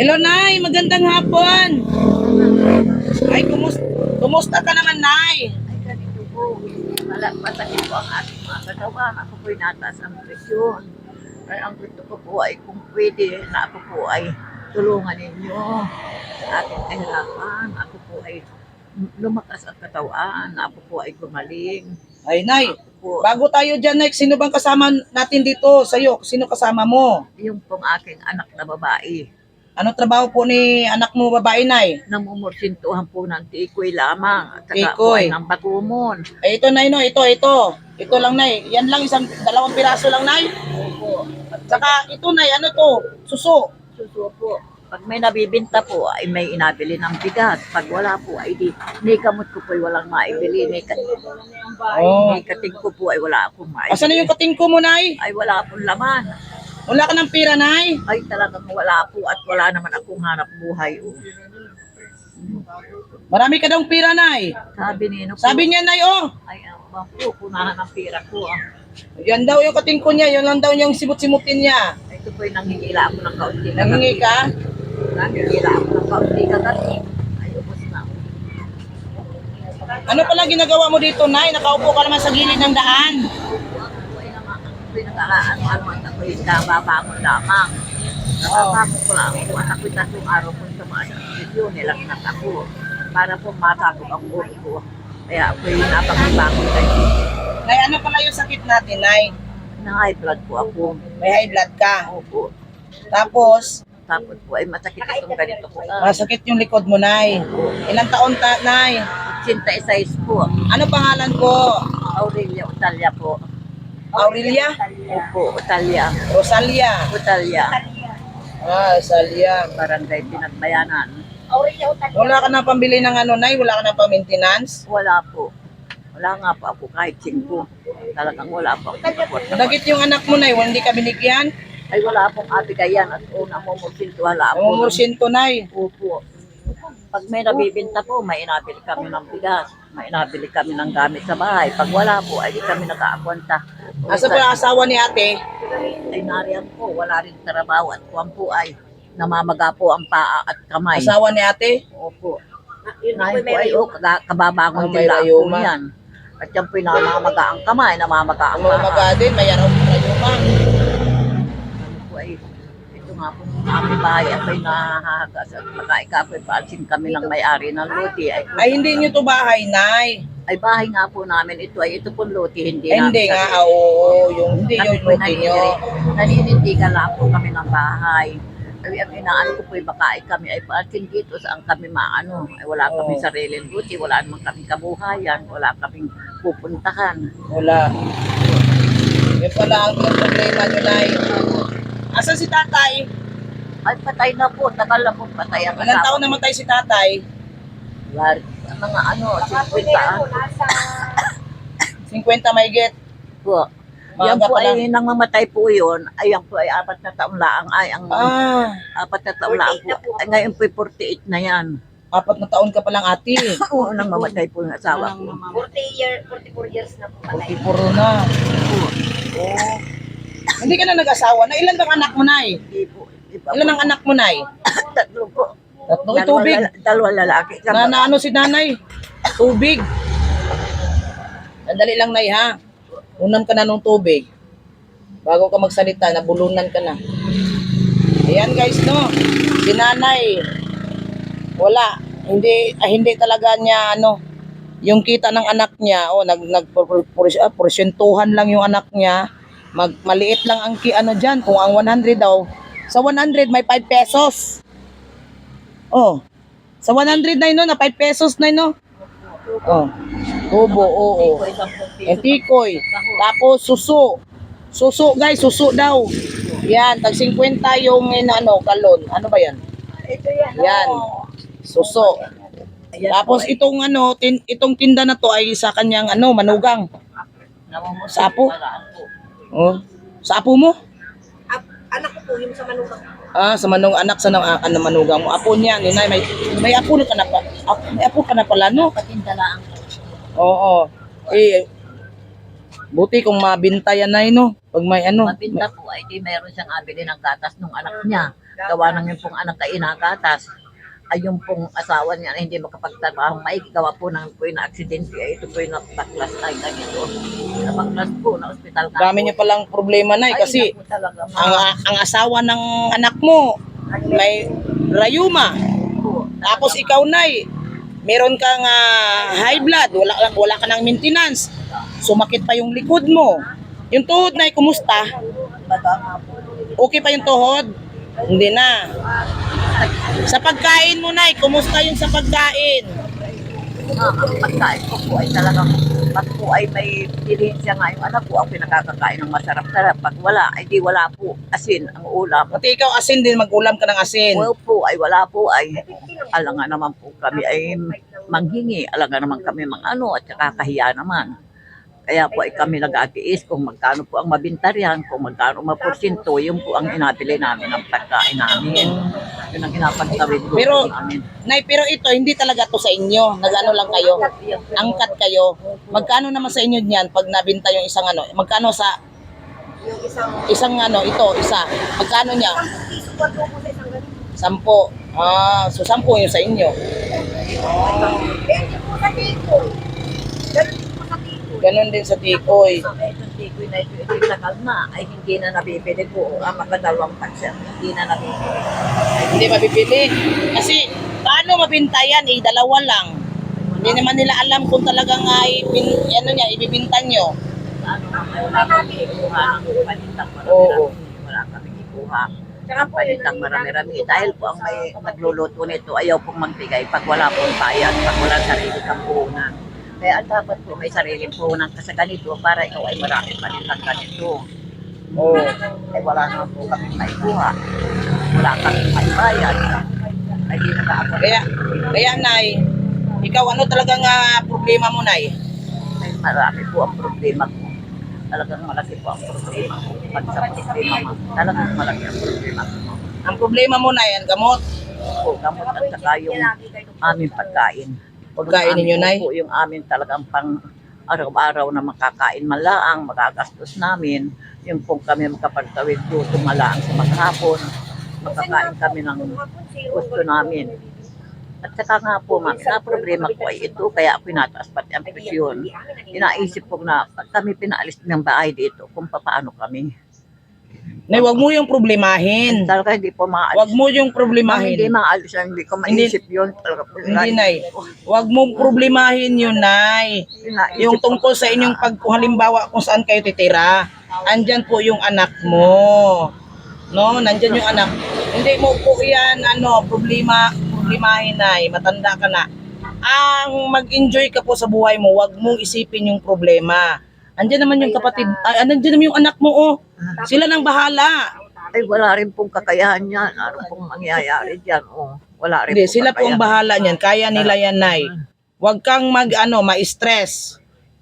Hello, Nay. Magandang hapon. Ay, kumusta, kumusta ka naman, Nay? Ay, ganito po. Wala, masakit po ang ating mga katawan. Ako po'y nataas ang presyon. Ay, ang gusto ko po ay kung pwede na ako po ay tulungan ninyo sa aking kahirapan. Ako po ay lumakas ang katawan. Ako po ay gumaling. Ay, Nay. Po, Bago tayo dyan, Nay, sino bang kasama natin dito sa'yo? Sino kasama mo? yung pong aking anak na babae. Ano trabaho po ni anak mo babae, Nay? Namumursintuhan po ng tikoy lamang. At Tikoy. ay ng bagumon. Ay, ito, Nay, no? Ito, ito. Ito lang, Nay. Yan lang, isang, dalawang piraso lang, Nay. Opo. At saka, ito, Nay, ano to? Suso. Suso po. Pag may nabibinta po, ay may inabili ng bigas. Pag wala po, ay di, ni kamot ko po ay walang maibili. Ni, ka, Oh. ni kating ko po ay wala akong maibili. Asan na yung katingko mo, Nay? Ay wala akong laman. Wala ka ng pira, Nay? Ay talagang wala po at wala naman akong hanap buhay. Oh. Marami ka daw pira, Nay. Sabi ni no po, Sabi niya, Nay, oh. ay ang bang po, kunahan ng pira ko. Ah. Yan daw yung katingko niya. Yun lang daw yung simut-simutin niya. Ito po ay nangingila ako ng kaunti. Nangingi ka? Nangingila ako ng kaunti kagati. Ay ubos na. Ano pala ginagawa mo dito, Nay? Nakaupo ka naman sa gilid ng daan. Ako ay nag-aano-ano at ako ay kababangon lamang. Nakabangon ko lang ako at ako'y tatlong araw po sa mga sitwasyon nilang ako para po matakot ang ulo ko. Kaya ako'y napakibangon kayo. Nay, ano pala yung sakit natin, Nay? Na high blood po ako. May high blood ka. Opo. Tapos, Tapos po ay masakit itong ganito po. masakit yung likod mo, Nay. Ilang taon ta, Nay? 86 po. Ano pangalan ko? Aurelia Utalia po. Aurelia? Opo, Utalia. Rosalia. Utalia. Ah, Rosalia. Barangay Pinagbayanan. Wala ka na pambili ng ano, Nay? Wala ka na pang maintenance? Wala po. Wala nga po ako kahit singko. Talagang wala po ako. Dagit yung anak mo, Nay. Hindi ka binigyan? Ay wala pong abigayan at una mo mursilto wala po. Namumursinto, Nay. Opo. Pag may nabibinta po, may inabili kami ng bigas. May inabili kami ng gamit sa bahay. Pag wala po, ay di kami nag-aakwanta. Asa pa ang asawa ni ate? Ay nariyan po, wala rin trabaho at kuwan po ay namamaga po ang paa at kamay. Asawa ni ate? Opo. Nahin po ay oh, kababangon Ah, din may lang po yan. At yan po yung namamaga ang kamay, namamaga ang paa. maga din, may araw pa rayuma. Ano po ay, aming bahay may nahahagas at pagkaikapoy paalsin kami ng may-ari ng luti. Ay, Ay, hindi nyo to bahay, Nay. ay bahay nga po namin ito ay ito pong luti, hindi Ay, hindi namin nga, ah, oo, yung hindi Kami yung luti nyo. Naninindigan lang po kami ng bahay. Ay, ang inaano ko po ay baka ay kami ay paalsin dito saan kami maano. Ay wala kami Oo. sariling luti, wala naman kaming kabuhayan, wala kaming pupuntahan. Wala. Yun pala ang problema nyo, Nay. Asan si tatay? Ay patay na po, tagal na po patay ang Ilang taon namatay si tatay? Lari, mga ano, 50 ano 50 may get. po. Yan po lang. ay nang mamatay po yun, ay yan po ay apat na taon lang, ay ang Ah, apat na taon lang po. Ay, ngayon po ay 48 na yan. apat na taon ka palang ate. Oo, nang mamatay po yung asawa ko. 40 year, 44 years na po patay. 44 na. Oh. Hindi ka na nag-asawa. Na ilan bang anak mo, Nay? Hindi po. Ilan ang anak mo, Nay? Tatlo po. Tatlo. Dalawa tubig. lala- Dalawa lalaki. Na, na ano si nanay? Tubig. Sandali lang, Nay, ha? Unam ka na ng tubig. Bago ka magsalita, nabulunan ka na. Ayan, guys, no? Si nanay, wala. Hindi, ah, hindi talaga niya, ano, yung kita ng anak niya, oh, nag, nag, ah, porsyentuhan lang yung anak niya. Mag, maliit lang ang ki, ano dyan, kung ang 100 daw, sa 100 may 5 pesos. Oh, sa 100 na yun, na 5 pesos na yun, no? Oh, tubo, oo. Po, isang punti. Yung tikoy. Tapos suso. Suso guys, suso daw. Yan, tag 50 yung eh, ano, galon. Ano ba yan? Ito yan. Yan. Suso. Tapos po, ay itong ano, tin, itong tinda na to ay sa kanyang ano, manugang. sapo. Oh. Sapo mo? Anak ko po, yung sa manugang. Ah, sa manong anak sa nang ano, manugang mo. Apo niya, ni Nay, may may apo na ka na pa. ap- May apo ka na pala, no? Patinda lang. Oo. Eh, buti kung mabinta yan, Nay, no? Pag may ano. Mabinta po ay di meron siyang abili ng gatas nung anak niya. gawa ng yung pong anak ay inagatas. Ay yung pong asawa niya na hindi makapagtrabaho, may gawa po ng po na aksidente, ay ito po yung napaklas ay ganito. Napaklas po na ospital ka. Dami niyo palang problema na kasi naku talaga, ma. ang, ang asawa ng anak mo may rayuma. po. Tapos ikaw na meron kang ah, high blood, wala, wala ka ng maintenance. Sumakit pa yung likod mo. Yung tuhod na kumusta? Nga po. Okay pa yung tuhod? Hindi na. Sa pagkain mo na, kumusta yung sa pagkain? Ah, ang pagkain ko po ay talagang pag po ay may dilihensya nga yung anak ko, ang pinakakakain ng masarap-sarap. Pag wala, ay di wala po. Asin, ang ulam. Pati ikaw asin din, mag-ulam ka ng asin. Well po, ay wala po, ay alam nga naman po kami ay manghingi. Alam nga naman kami mang ano, at saka kahiya naman. Kaya po ay kami nag-atiis kung magkano po ang mabintaryan, kung magkano maporsinto, yun po ang inabili namin ng pagkain namin. Yun ang inapagtawid ko Pero- namin. Nay, pero ito, hindi talaga to sa inyo. Nag-ano lang kayo. Angkat kayo. Magkano naman sa inyo niyan pag nabinta yung isang ano? Magkano sa Yung isang isang ano, ito, isa? Magkano niya? po po. Sampo. Ah, so sampo yung sa inyo. Ganyan po sa tiko. Ganun din po sa tiko. Ganon din sa tikoy. Sa itong tikoy na ito, ito tagal na, ay hindi na nabibili po. Ang makadalawang pansya, hindi na nabibili. Hindi mabibili. Kasi, paano mabinta yan? Eh, dalawa lang. Hindi naman nila alam kung talagang ay, ano niya, ibibinta nyo. Ano wala kami ikuha ng panitang Oo. marami-rami. Wala kami ikuha. Tsaka Ang panitang marami-rami. Dahil po ang may nagluluto nito, ayaw pong magbigay pag wala pong bayad, pag wala sarili kang puhunan. Kaya dapat po may sariling puhunan ka sa ganito para ikaw ay marami panitang ganito. Oo. Ay wala naman po kami maikuha. Wala kami maibayad. Ay di na ako. Kaya, kaya Nay, ikaw ano talagang ah, problema mo, Nay? Ay, marami po ang problema ko. Talagang malaki po ang problema ko. Pag sa problema mo, talagang malaki ang problema ko. Ang problema mo, Nay, ang gamot. Po, gamot at saka yung aming pagkain. Pagkain ninyo, Nay. Po, yung amin talagang pang araw-araw na makakain malaang, magagastos namin. Yung pong kami makapagtawid po, tumalaang sa maghapon. Makakain kami ng gusto namin. At saka nga po, ma'am, sa problema ko ay ito, kaya ako pinataas pati ang presyon. Inaisip ko na pag kami pinaalis ng bahay dito, kung paano kami. Nay, wag mo yung problemahin. Talaga hindi po maalis. Wag mo yung Ma'am, hindi problemahin. maalis yan, hindi ko maisip yun. Talaga po, Hindi, Nay. Wag mo problemahin yun, Nay. Yung ko tungkol sa inyong pag kung halimbawa kung saan kayo titira, andyan po yung anak mo. No, nandyan yung anak. Hindi mo po yan, ano, problema, problemahin na, matanda ka na. Ang mag-enjoy ka po sa buhay mo, wag mong isipin yung problema. Andyan naman yung kapatid, ay, andyan naman yung anak mo, oh. Sila nang bahala. Ay, wala rin pong kakayahan yan. Ano pong mangyayari dyan? Oh, wala rin Hindi, pong sila po ang kakayahan. bahala niyan. Kaya nila yan, Nay. Wag kang mag, ano, ma-stress.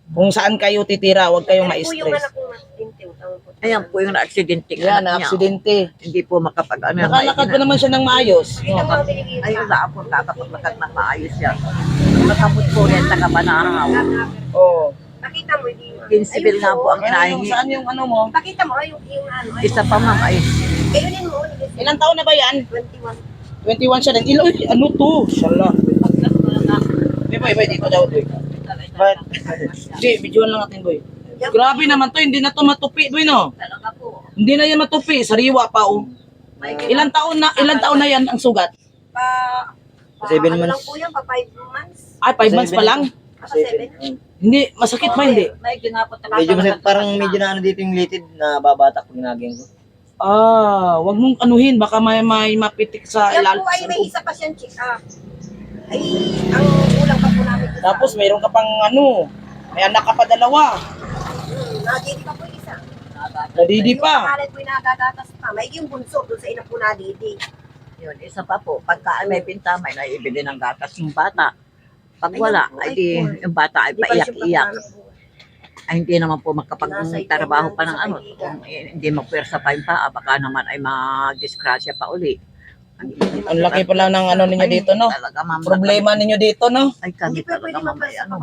Kung saan kayo titira, wag kayong Ano ma-stress. Ayan po yung na-aksidente. Yan, anak na niya. aksidente. Hindi po makapag ano. Nakalakad pa naman siya ng maayos. Ilan po ang binigay Ay, wala po kakapaglakad na maayos yan. Makamot po rin taga Banahaw. Oo. Nakita mo, hindi. 15 bil nga po ang Ayun, yung saan yung ano mo? Pakita mo, yung, yung ano. ay, Isa pa ma'am ay Ayunin mo, Ilang taon na ba yan? 21. 21 siya din. Ilo, ano to? Shala. Di ba, iba dito daw, boy. But, hindi, videoan lang natin, boy. Grabe naman to, hindi na to matupi, boy, no? talaga po. Hindi na yan matupi, sariwa pa, oh. Ilang taon na, ilang taon na yan ang sugat? Pa, pa Seven ano lang po yan, pa 5 months. Ay, 5 months pa lang? Pa 7. Hindi, masakit pa, hindi. Po talaga. Medyo mas parang medyo na ano dito yung litid na babatak pag ginagyan ko. Ah, wag mong anuhin, baka may, may mapitik sa Yan ilal. po ay may isa pa siyang check up. Ay, ang kulang pa po namin. isa. Tapos mayroon ka pang ano, may anak ka pa dalawa. Hmm, nadidi pa po yung isa. Nadidi Yung pa. pangalan po yung nagagatas pa. May yung bunso doon sa ina po nadidi. Yun, isa pa po. Pagka may pinta, may naibili ng gatas yung bata. Pag wala, ay di, yung bata ay paiyak-iyak. Ay hindi naman po makapagtrabaho pa ng ano. Kung eh, hindi magpwersa pa yung paa, baka naman ay mag-disgrasya pa uli. Ang laki pala ng ano ninyo dito, no? Talaga, ma'am. Problema ninyo dito, no? Ay, kami talaga, ma'am. Ay, ano.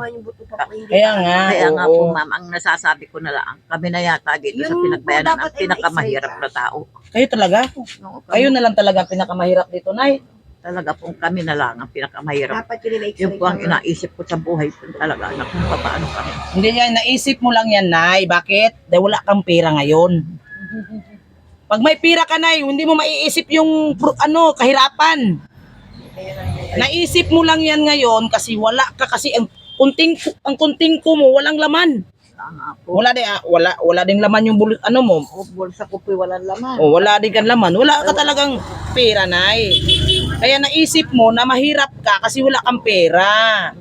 Kaya nga, Kaya nga po, ma'am, ang nasasabi ko na lang, kami na yata dito sa pinagbayanan ang pinakamahirap na tao. Kayo talaga? Kayo na lang talaga pinakamahirap dito, Nay. Talaga pong kami na lang ang pinakamahirap. Dapat yun nila Yun po ang inaisip ko sa buhay ko talaga na kung paano kami. Hindi yan, naisip mo lang yan, Nay. Bakit? Dahil wala kang pera ngayon. Pag may pera ka, Nay, hindi mo maiisip yung pro- ano, kahirapan. Naisip mo lang yan ngayon kasi wala ka kasi ang kunting ang kunting ko mo walang laman. Po. Wala din ah, wala wala ding laman yung bul- ano mo. O, bulsa ko po walang laman. O wala din kang laman. Wala ka talagang pera, Nay. Kaya naisip mo na mahirap ka kasi wala kang pera.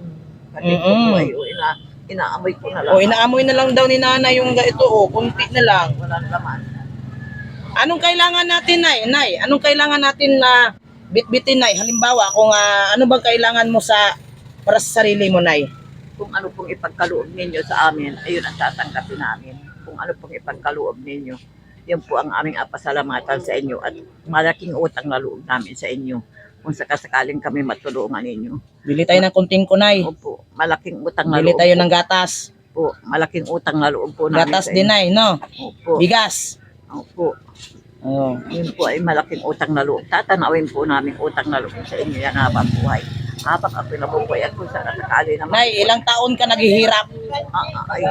Kasi ko Mm-mm. po ay o, ina, inaamoy ko na lang. O inaamoy na lang daw ni nanay yung ito, o kunti na lang. Walang laman. Anong kailangan natin, Nay? Nay, anong kailangan natin na bitbitin, Nay? Halimbawa, kung ah, ano bang kailangan mo sa para sa sarili mo, Nay? Kung ano pong ipagkaloob ninyo sa amin, ayun ang tatanggapin namin. Kung ano pong ipagkaloob ninyo, yun po ang aming apasalamatan sa inyo at malaking utang na loob namin sa inyo kung sakasakaling kami matulungan ninyo. Bili tayo ng kunting kunay. Opo, malaking utang na Bili loob tayo ng gatas. po. Malaking utang na loob po namin Gatas sa din, inyo. No? Opo, Bigas. opo. Oh. Yun po ay malaking utang na loob. Tatanawin po namin utang na loob sa inyo yan habang buhay. Habang ako nabubuhay kung saan nakakali naman. Nay, ilang taon ka naghihirap? Ah, ah, ay,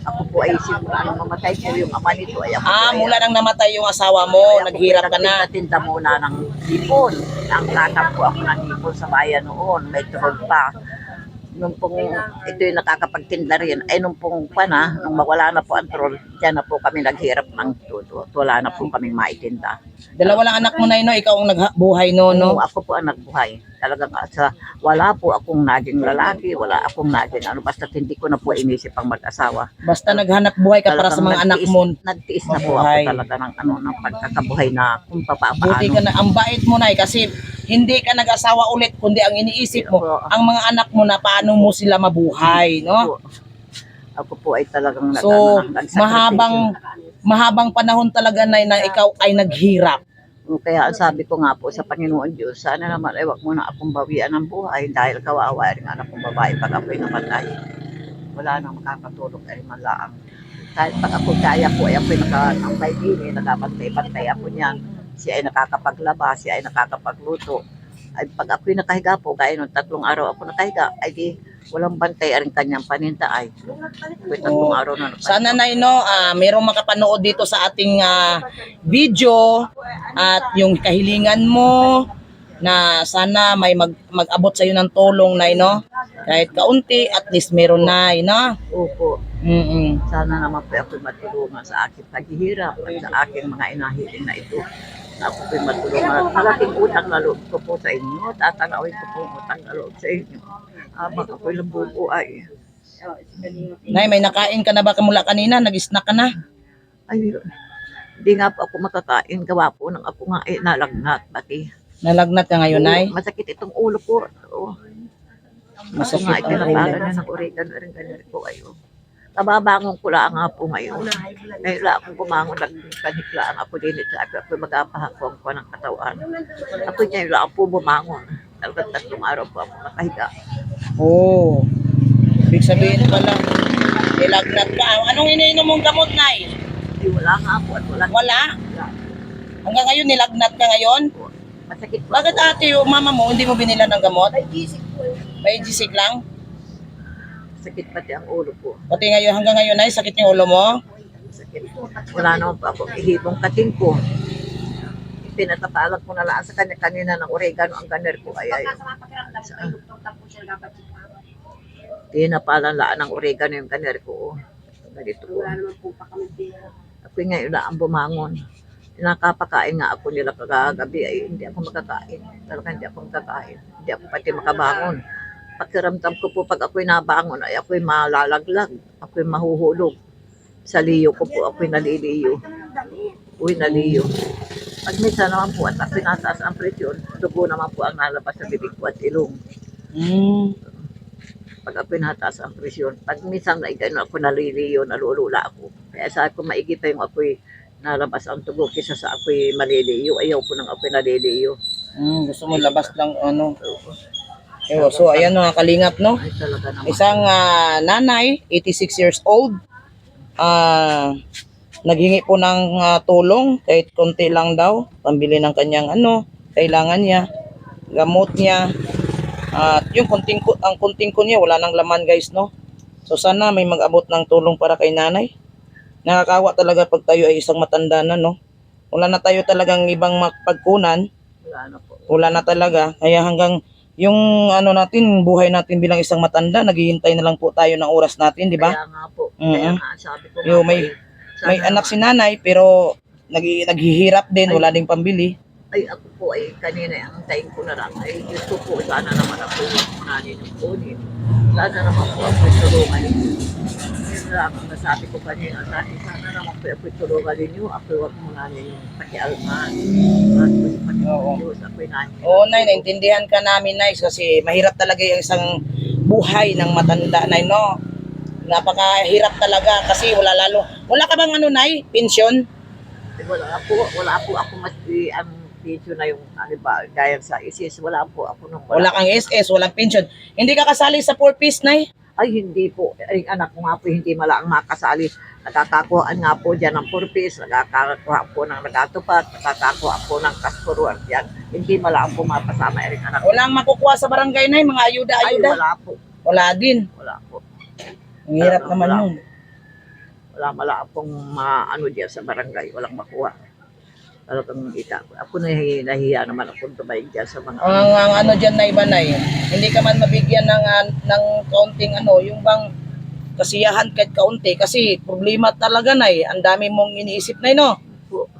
ako po ay simula nung mamatay po yung ama nito ay ako po Ah, ay- mula nang namatay yung asawa mo, ay ako naghirap po ka na. nagtinda muna ng hipon. Ang kata po ako ng hipon sa bayan noon. May troll pa. Nung pong ito yung nakakapagtinda rin, ay nung pong pana, nung mawala na po ang troll, dyan na po kami naghirap ng tuto. Wala na po kaming maitinda. Dalawa lang anak mo, Nay, no? Ikaw ang nagbuhay, no? no? Nung ako po ang nagbuhay, talagang sa wala po akong naging lalaki, wala akong naging ano, basta hindi ko na po inisip ang mag-asawa. Basta naghanap buhay ka para sa mga anak mo. Nagtiis na po ako talaga ng ano, ng pagkakabuhay na kung papaano. Buti ka na, ang bait mo, Nay, kasi hindi ka nag-asawa ulit, kundi ang iniisip mo, ang mga anak mo na paano mo sila mabuhay, no? Ako po ay talagang nag- So, ano, nagsakripisyo. mahabang mahabang panahon talaga na, na ikaw ay naghirap. Kaya ang sabi ko nga po sa Panginoon Diyos, sana naman ay wag mo na akong bawian ng buhay dahil kawawa rin anak kong babae pag ako'y namatay. Wala nang makakatulog ay malaang. Kahit pag ako kaya po ay ako'y nakatambay din, nakapantay-pantay ako niyan. Siya ay nakakapaglaba, siya ay nakakapagluto. Ay pag ako'y nakahiga po, gaya nung tatlong araw ako nakahiga, ay di walang bantay ang kanyang paninda ay. Ako'y tatlong Oo. araw na nakahiga. Sana na no, ah, mayroong makapanood dito sa ating ah, video at yung kahilingan mo na sana may mag, mag-abot sa iyo ng tulong na no. Kahit kaunti, at least meron na, no? Opo. Mm Sana naman po ako matulungan sa aking paghihirap at sa aking mga inahiling na ito. Ako po matulungan. At malaking utang na loob ko po sa inyo. Tatanawin ko po ang utang na loob sa inyo. Habang ako'y nabubuhay. Nay, may nakain ka na ba mula kanina? Nag-snack ka na? Ay, hindi nga po ako makakain. Gawa po ng ako nga eh, nalagnat. Pati. Nalagnat ka ngayon, Nay? Masakit itong ulo ko. Oh. Ako Masakit ang itinapala ulo. na ng oregano rin ganyan po ayo. Kababangon ko lang nga po ngayon. Ngayon lang akong bumangon, nagkaniklaan ako din. Sabi ako, mag-apahakong ko ng katawan. Ako ngayon lang po bumangon. Talagang tatlong araw po ako nakahiga. Oo. Oh. Ibig sabihin pala, nilagnat ka. Anong iniinom mong gamot, Nay? Hindi, wala nga po at wala. Wala? Hanggang ngayon, nilagnat ka ngayon? Masakit po. Bakit ate, yung mama mo, hindi mo binila ng gamot? Ay, gising po. May gisig lang? Sakit pati ang ulo ko. Pati ngayon, hanggang ngayon ay sakit yung ulo mo? Sakit. Wala naman po ako ihibong kating ko. Pinatapalan ko na lang sa kanya kanina ng oregano ang ganer ko ay ay. Pagka sa mga pakiramdam ko, ay doktor po siya dapat check up. Tinapalan lang ng oregano yung ganer ko. oh. Ganito ko. Wala naman po pa kami pera. Ako ngayon na ang bumangon. Nakapakain nga ako nila kagabi ay hindi ako makakain. Talaga hindi ako makakain. Hindi ako pati makabangon. Pakiramdam ko po pag ako'y nabangon ay ako'y malalaglag. Ako'y mahuhulog. Sa liyo ko po ako'y naliliyo. Uy, naliyo. Pag minsan naman po at ako'y nataas ang presyon, dugo naman po ang nalabas sa bibig ko at ilong. Hmm. Pag ako'y nataas ang presyon, pag minsan na gano'n ako naliliyo, nalulula ako. Kaya sa ako maigi pa yung ako'y nalabas ang tugo kisa sa ako'y maliliyo. Ayaw ko nang ako'y naliliyo. Mm, gusto mo labas lang ano. Ewa, so ayan mga kalingap no. Isang ah, nanay, 86 years old, ah naghingi po ng ah, tulong kahit konti lang daw, pambili ng kanyang ano, kailangan niya, gamot niya. At yung kunting ang kunting ko niya wala nang laman guys no. So sana may mag-abot ng tulong para kay nanay. Nakakawa talaga pag tayo ay isang matanda na no. Wala na tayo talagang ibang mapagkunan Wala na po. wala na talaga. Kaya hanggang yung ano natin, buhay natin bilang isang matanda, naghihintay na lang po tayo ng oras natin, di ba? Kaya nga po. Mm-mm. Kaya nga sabi ko Yo, nga may- po, eh, May anak si nanay, pero nag naghihirap din, wala ding pambili. ay ako po ay kanina ay ang tayin ko na lang ay gusto po sana naman ako yung nanin ng kunin. Sana naman po ako tulungan lang ang nasabi ko kanina. Sana, sana naman po ako tulungan ninyo. Ako huwag mo na yung pakialman. Oo. Diyos, ako'y nanyo. Oo, nay, naintindihan ka namin, nay, kasi mahirap talaga yung isang buhay ng matanda, nay, no? Napakahirap talaga kasi wala lalo. Wala ka bang ano, nay? Pension? Eh, Wala po, wala po ako mas di- ang video na yung ano ba, gaya sa ISIS, wala po ako nung Wala kang SS, walang pension. Hindi ka kasali sa four piece, nay? Ay, hindi po. Ay, anak ko nga po, hindi malaang makasali. Nakakakuhaan nga po dyan ng purpose, nakakakuha po ng nagatupat, nakakakuha po ng kaspuruan yan. Hindi malaang po mapasama rin anak ko. Walang makukuha sa barangay, nay, mga Ay, ayuda-ayuda. wala po. Wala din. Wala po. Ang hirap Wala, naman wala. yun. Wala malaang pong maano dyan sa barangay. Walang makuha. Talagang ita. Ako nahihiya, nahihiya naman ako tumayag dyan sa mga... Ang, ang ano dyan na iba na hindi ka man mabigyan ng, ah, ng kaunting ano, yung bang kasiyahan kahit kaunti. Kasi problema talaga na Ang dami mong iniisip na no? po.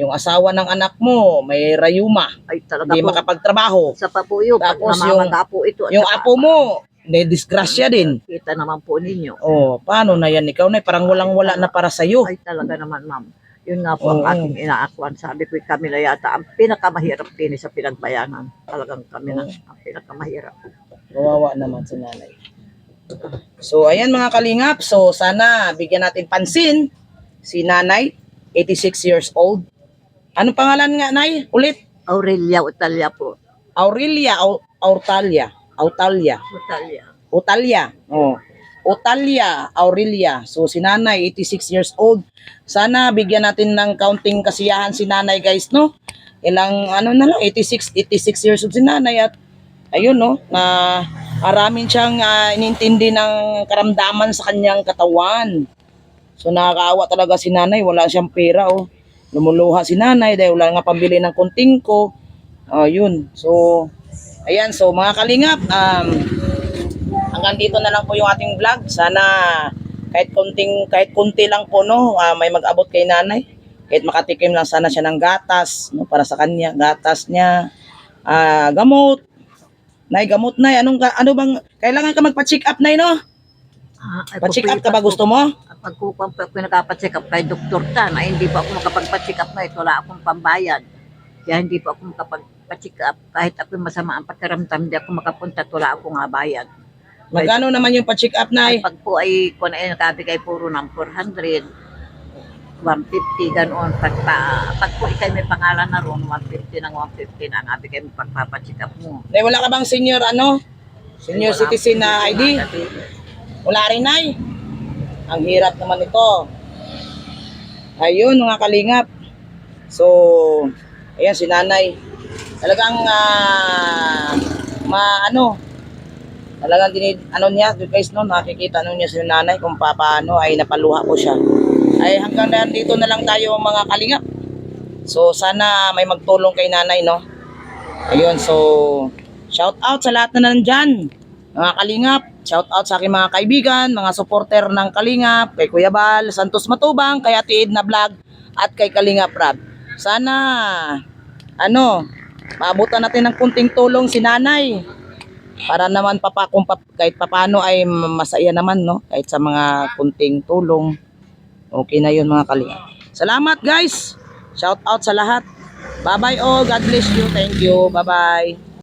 Yung asawa ng anak mo, may rayuma, Ay, talaga hindi po. makapagtrabaho. Sa pag Tapos namamaga po ito. Yung apo mo, may disgrasya din. Kita naman po ninyo. Oh, paano na yan ikaw na parang walang-wala na para sa iyo. Ay talaga naman, ma'am. Yun nga po ang Oo. aking inaakuan. Sabi ko, kami na yata ang pinakamahirap din sa pinagbayanan. Talagang kami na ang pinakamahirap. Kawawa naman si nanay. So, ayan mga kalingap. So, sana bigyan natin pansin si nanay, 86 years old. Ano pangalan nga, nay? Ulit. Aurelia Utalia po. Aurelia Au- Autalia. Autalia. Utalia. Utalia. Oh. Utalia Aurelia. So, si nanay, 86 years old. Sana bigyan natin ng counting kasiyahan si nanay, guys, no? Ilang, ano na lang, 86, 86 years old si nanay at ayun, no, na aramin siyang ah, inintindi ng karamdaman sa kanyang katawan. So, nakakaawa talaga si nanay. Wala siyang pera, oh. Lumuluha si nanay dahil wala nga pambili ng kunting ko. Ayun. So, ayan. So, mga kalingap, um, hanggang dito na lang po yung ating vlog. Sana kahit kunting kahit kunti lang po no, ah, may mag-abot kay nanay. Kahit makatikim lang sana siya ng gatas no para sa kanya, gatas niya. Ah, gamot. Nay, gamot nay. Anong ano bang kailangan ka magpa-check up nay no? Ah, Pa-check up ka ba gusto mo? Pag ko pag ko nakapacheck up kay Dr. Tan, ay hindi po ako makapagpa-check up na ito. Wala akong pambayad. Kaya hindi po ako makapagpa-check up. Kahit ako masama ang pakiramdam, hindi ako makapunta. Wala akong nga bayad. Magkano naman yung pa-check up nay? Ay, pag po ay, kung ay nakabigay puro ng 400, 150, ganoon. Pag, pa, pag po ikay may pangalan na ron, 150 ng 150 na nabigay mo pagpapacheck up mo. Nay, wala ka bang senior ano? Senior Wala citizen po, na ID? Wala rin, Nay. Ang hirap naman ito. Ayun, mga kalingap. So, ayan si nanay. Talagang, ah, ma, ano, talagang dinid, ano niya, guys, no, nakikita ano niya si nanay kung paano ay napaluha ko siya. Ay, hanggang na dito na lang tayo, mga kalingap. So, sana may magtulong kay nanay, no? Ayun, so, shout out sa lahat na nandyan. Mga kalingap, shout out sa aking mga kaibigan, mga supporter ng Kalingap, kay Kuya Bal, Santos Matubang, kay Ate Edna Vlog, at kay Kalingap Rab. Sana, ano, maabutan natin ng kunting tulong si nanay. Para naman papa, kung pap, kahit papano ay masaya naman, no? Kahit sa mga kunting tulong. Okay na yun mga kalingap. Salamat guys! Shout out sa lahat. Bye-bye all. God bless you. Thank you. Bye-bye.